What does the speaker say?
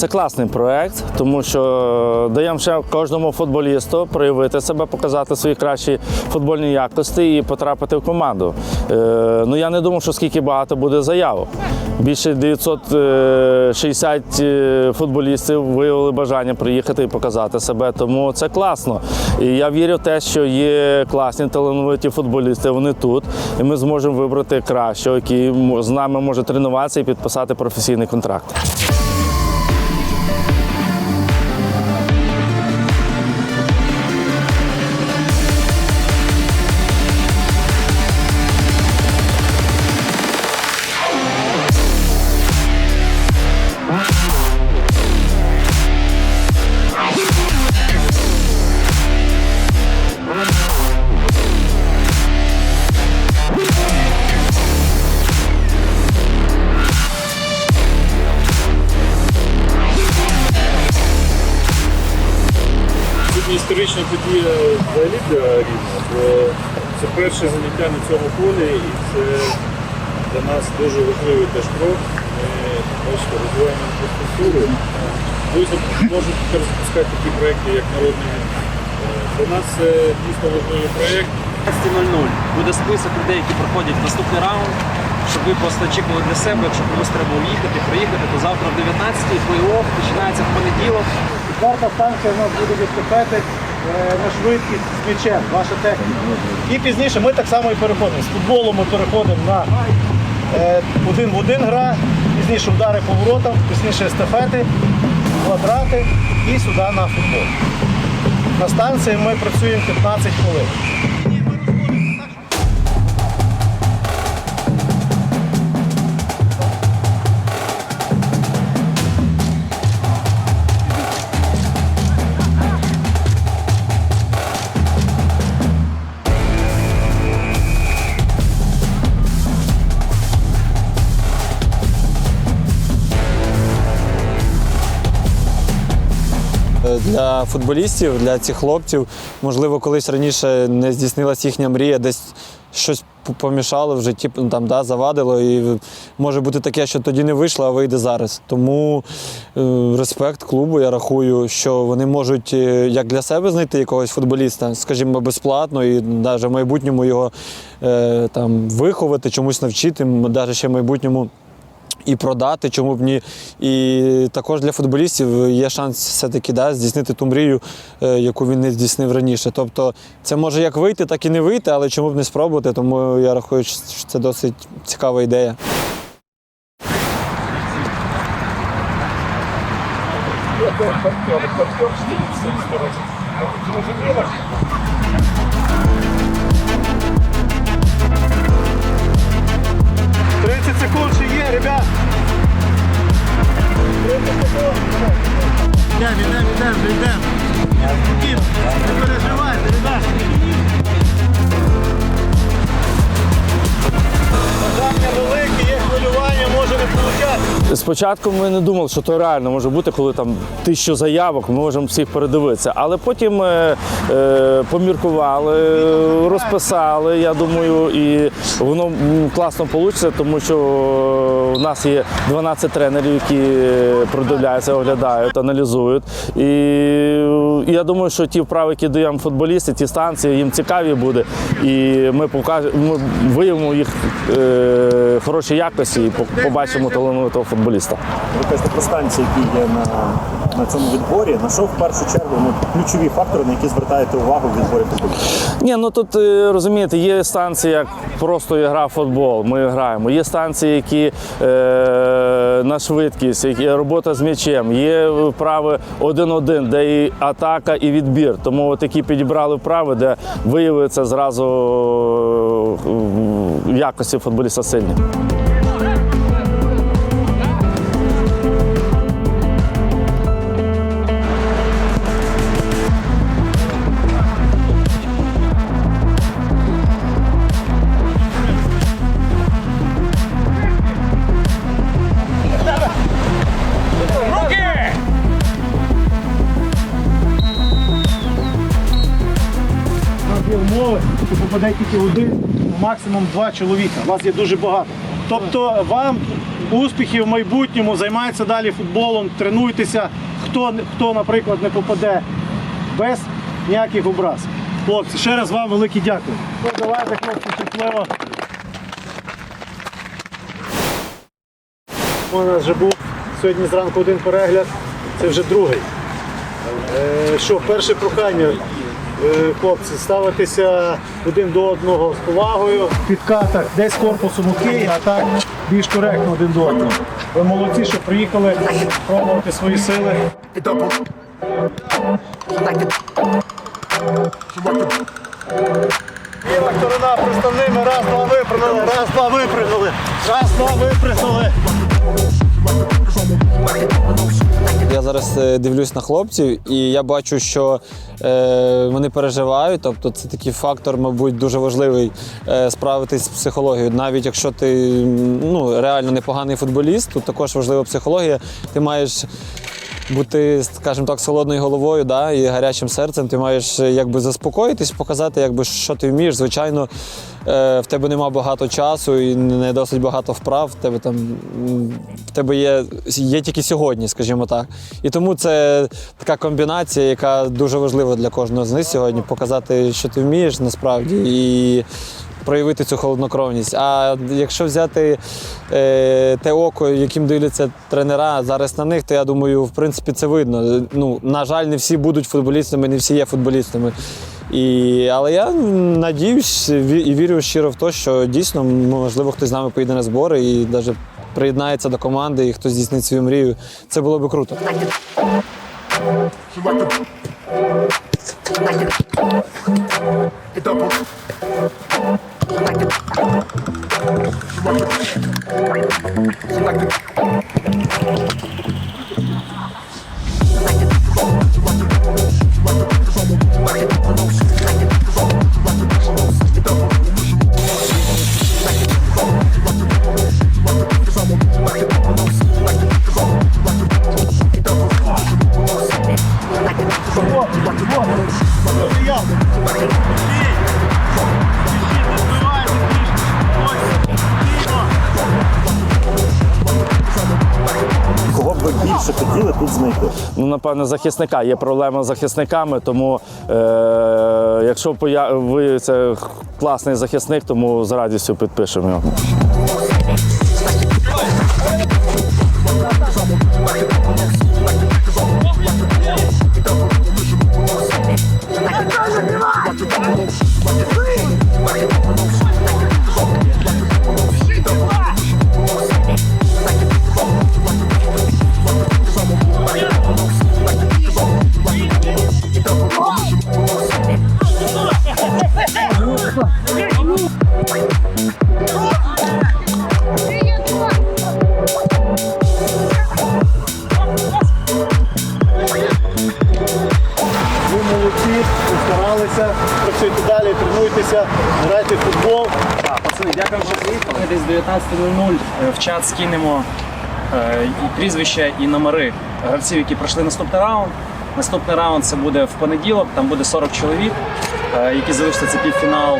Це класний проект, тому що даємо ще кожному футболісту проявити себе, показати свої кращі футбольні якості і потрапити в команду. Е, ну я не думав, що скільки багато буде заявок. Більше 960 е, футболістів виявили бажання приїхати і показати себе. Тому це класно. І я вірю в те, що є класні талановиті футболісти. Вони тут, і ми зможемо вибрати кращого, який з нами може тренуватися і підписати професійний контракт. Історична подія взагалі для Рівного, бо це перше заняття на цьому полі і це для нас дуже важливий теж крок. Ми бачите, розвиваємо інфраструктуру. Друзі можуть тепер запускати такі проекти, як народний Для нас це дійсно важливий проєкт. 15.00 буде список людей, які проходять наступний раунд, щоб ви просто очікували для себе, якщо комусь треба уїхати, приїхати, то завтра в 19-й плей-офф починається в понеділок. Четверта станція у нас буде е, на швидкість з м'ячем, ваша техніка. І пізніше ми так само і переходимо. З футболу ми переходимо на е, один в один гра, пізніше удари по воротам, пізніше естафети, квадрати і сюди на футбол. На станції ми працюємо 15 хвилин. Для футболістів, для цих хлопців, можливо, колись раніше не здійснилась їхня мрія, десь щось помішало в житті, ну, там, да, завадило. І може бути таке, що тоді не вийшло, а вийде зараз. Тому е, респект клубу, я рахую, що вони можуть е, як для себе знайти якогось футболіста, скажімо, безплатно, і навіть в майбутньому його е, там, виховати, чомусь навчити, навіть ще в майбутньому і продати, чому б ні. І також для футболістів є шанс все-таки да, здійснити ту мрію, е, яку він не здійснив раніше. Тобто це може як вийти, так і не вийти, але чому б не спробувати, тому я рахую, що це досить цікава ідея. – 30 секунд ребят! 30 секунд. Йдемо, йдемо, йдемо, йдемо. Не переживайте, ребят. Спочатку ми не думали, що то реально може бути, коли там тисячу заявок, ми можемо всіх передивитися. Але потім е, е, поміркували, розписали, я думаю, і воно класно вийде, тому що у нас є 12 тренерів, які продивляються, оглядають, аналізують. І я думаю, що ті вправи, які даємо футболісти, ті станції, їм цікаві буде. І ми покажемо, ми виявимо їх е, хороші якості і побачимо талановитого футболіста. Ви кажете про станції, які є на, на цьому відборі. На що в першу чергу ну, ключові фактори, на які звертаєте увагу в відборі футболістів? Ні, ну тут е, розумієте, є станції, як просто гра в футбол. Ми граємо. Є станції, які е, на швидкість, які робота з м'ячем. Є вправи один-один, де і атака, і відбір. Тому такі підібрали вправи, де виявиться зразу е, якості футболіста сильні. Попаде тільки один, максимум два чоловіка. Вас є дуже багато. Тобто вам успіхів в майбутньому, займайтеся далі футболом, тренуйтеся. Хто, хто, наприклад, не попаде без ніяких образ. Хлопці, ще раз вам велике дякую. Ну, давайте, хлопці, щасливо. У нас вже був сьогодні зранку один перегляд, це вже другий. Е, що, перше прохання, хлопці, ставитися один до одного з повагою. В підкатах десь корпусом окей, а так більш коректно один до одного. Ви молодці, що приїхали пробувати свої сили. Ліва сторона приставними, раз, два випрыгнули, раз, два випрыгнули, раз, два випрыгнули. Я зараз е, дивлюсь на хлопців, і я бачу, що е, вони переживають. Тобто, це такий фактор, мабуть, дуже важливий е, справитись з психологією. Навіть якщо ти ну, реально непоганий футболіст, тут також важлива психологія. Ти маєш бути, скажімо так, з холодною головою да, і гарячим серцем. Ти маєш е, якби заспокоїтись, показати, якби, що ти вмієш. Звичайно, е, в тебе нема багато часу і не досить багато вправ. В тебе там в тебе є, є тільки сьогодні, скажімо так. І тому це така комбінація, яка дуже важлива для кожного з них сьогодні. Показати, що ти вмієш насправді, і проявити цю холоднокровність. А якщо взяти е, те око, яким дивляться тренера зараз на них, то я думаю, в принципі, це видно. Ну, на жаль, не всі будуть футболістами, не всі є футболістами. І, але я надіюсь і вірю щиро в те, що дійсно, можливо, хтось з нами поїде на збори і навіть приєднається до команди, і хтось здійснить свою мрію. Це було би круто. Кого б тут знайти? Ну, напевно, захисника. Є проблема з захисниками, тому е, якщо виявиться класний захисник, тому з радістю підпишемо його. 12.00 е, в чат скинемо е, і прізвища і номери гравців, які пройшли наступний раунд. Наступний раунд це буде в понеділок, там буде 40 чоловік, е, які завершаться півфінал.